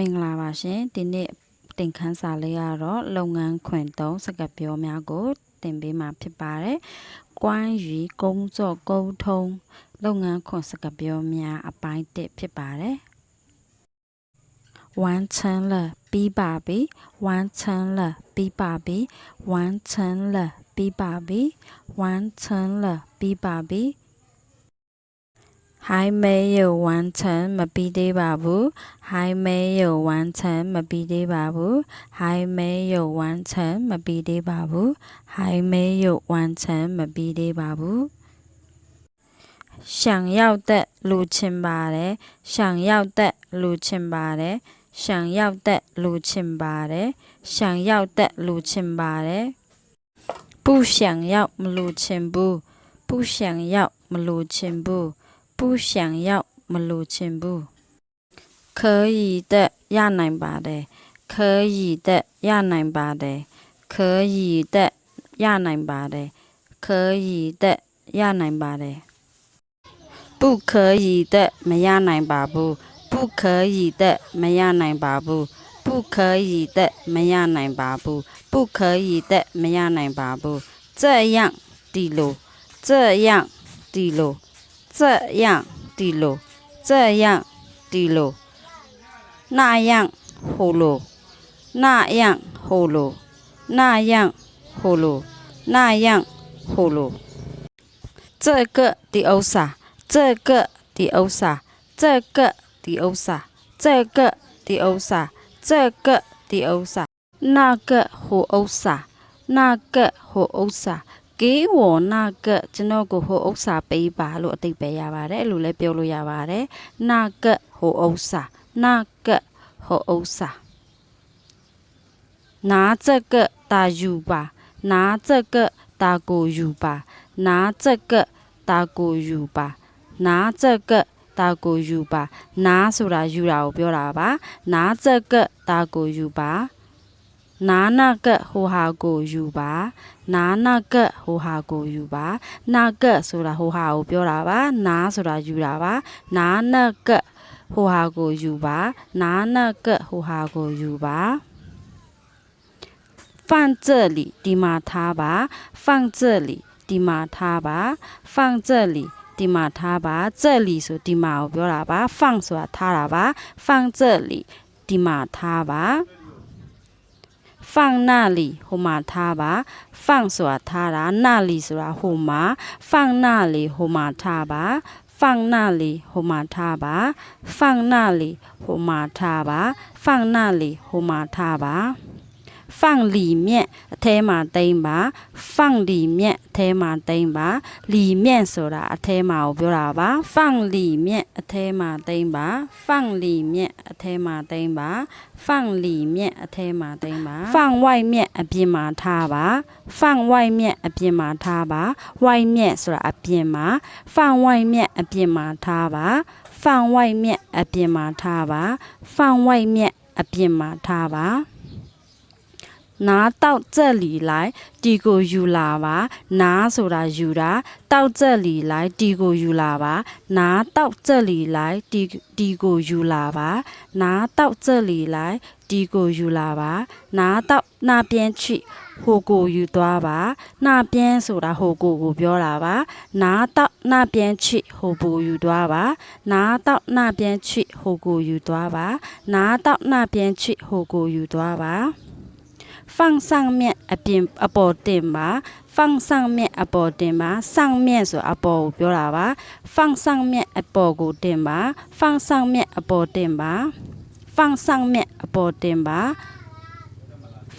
မင်္ဂလာပါရှင်ဒီနေ့တင်ခန်းစာလေးကတော့လုပ်ငန်းခွင်သုံးစကားပြောများကိုတင်ပေးမှာဖြစ်ပါတယ်။ကွမ်းရီကုန်းစော့ကုန်းထုံးလုပ်ငန်းခွင်စကားပြောများအပိုင်းတစ်ဖြစ်ပါတယ်။ဝမ်းချမ်းလပြီးပါပြီဝမ်းချမ်းလပြီးပါပြီဝမ်းချမ်းလပြီးပါပြီဝမ်းချမ်းလပြီးပါပြီ 还没有完成，没毕业吧不？还没有完成，没毕业吧不？还没有完成，没毕业吧不？还没有完成，没毕业吧不？想要的路清吧嘞，想要的路清吧嘞，想要的路清吧嘞，想要的路清吧嘞。不想要，不路清不？不想要，不路清不？不想要马路进步，可以的亚南巴的，可以的亚南巴的，可以的亚南巴的，可以的亚南巴的，不可以的没亚南巴不，不可以的没亚南巴不，不可以的没亚南巴不，不可以的没亚南巴不，这样的路，这样的路。这样的路，这样的路；那样呼噜，那样呼噜；那样呼噜；那样呼噜。这个的欧萨，这个的欧萨，这个的欧萨，这个的欧萨，这个的欧萨，那个呼欧萨，那个呼欧萨。 ကေဝနာကကျွန်တော်ကိုဟိုဥစ္စာပေးပါလို့အတိတ်ပဲရပါတယ်အဲ့လိုလည်းပြောလို့ရပါတယ်နာကဟိုဥစ္စာနာကဟိုဥစ္စာ拿这个打ယူပါ拿这个打ကိုယူပါ拿这个打ကိုယူပါ拿这个တာကိုယူပါနားဆိုတာယူတာကိုပြောတာပါနား这个တာကိုယူပါ နာနာကဟိုဟာကိုယူပါနာနာကဟိုဟာကိုယူပါနာကဆိုတာဟိုဟာကိုပြောတာပါနာဆိုတာယူတာပါနာနာကဟိုဟာကိုယူပါနာနာကဟိုဟာကိုယူပါ放这里ဒီမှာထားပါ放这里ဒီမှာထားပါ放这里ဒီမှာထားပါ这里ဆိုဒီမှာကိုပြောတာပါ放ဆိုတာထားတာပါ放这里ဒီမှာထားပါ 放那里ဟိုမှာထားပါ放ဆိုတာထားတာ那里ဆိုတာဟိုမှာ放那里ဟိုမှာထားပါ放那里ဟိုမှာထားပါ放那里ဟိုမှာထားပါ放那里ဟိုမှာထားပါ 放里面အထဲမှာတိမ့်ပါ放里面အထဲမှာတိမ့်ပါ里面ဆိုတာအထဲမှာကိုပြောတာပါ放里面အထဲမှာတိမ့်ပါ放里面အထဲမှာတိမ့်ပါ放里面အထဲမှာတိမ့်ပါ放外面အပြင်မှာထားပါ放外面အပြင်မှာထားပါ外面ဆိုတာအပြင်မှာ放外面အပြင်မှာထားပါ放外面အပြင်မှာထားပါ放外面အပြင်မှာထားပါ 拿到这里来，地沟有喇叭，拿走的有啦。到这里来，地沟有喇叭，拿到这里来，地地沟有喇叭，拿到这里来，地沟有喇叭，拿到那边去，火锅有多吧？那边是的火锅有多喇叭？拿到那边去，火锅有多吧？拿到那边去，火锅有多吧？拿到那边去，火锅有多吧？放上面အပြင်အပေါ်တင်ပါ放上面အပေါ်တင်ပါ上面ဆိုအပေါ်ကိုပြောတာပါ放上面အပေါ်ကိုတင်ပါ放上面အပေါ်တင်ပါ放上面အပေါ်တင်ပါ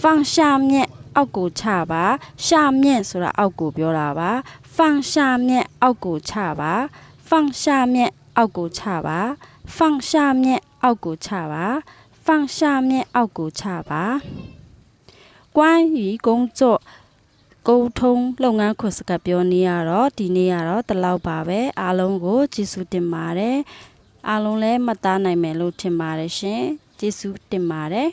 放下面အောက်ကိုချပါ下面ဆိုတာအောက်ကိုပြောတာပါ放下面အောက်ကိုချပါ放下面အောက်ကိုချပါ放下面အောက်ကိုချပါ放下面အောက်ကိုချပါ 关于工作沟通လုပ်ငန်းခွင်စကားပြောနေရတော့ဒီနေ့ကတော့ဒီလောက်ပါပဲအားလုံးကိုကျေးဇူးတင်ပါတယ်အားလုံးလည်းမှတ်သားနိုင်မယ်လို့ထင်ပါတယ်ရှင်ကျေးဇူးတင်ပါတယ်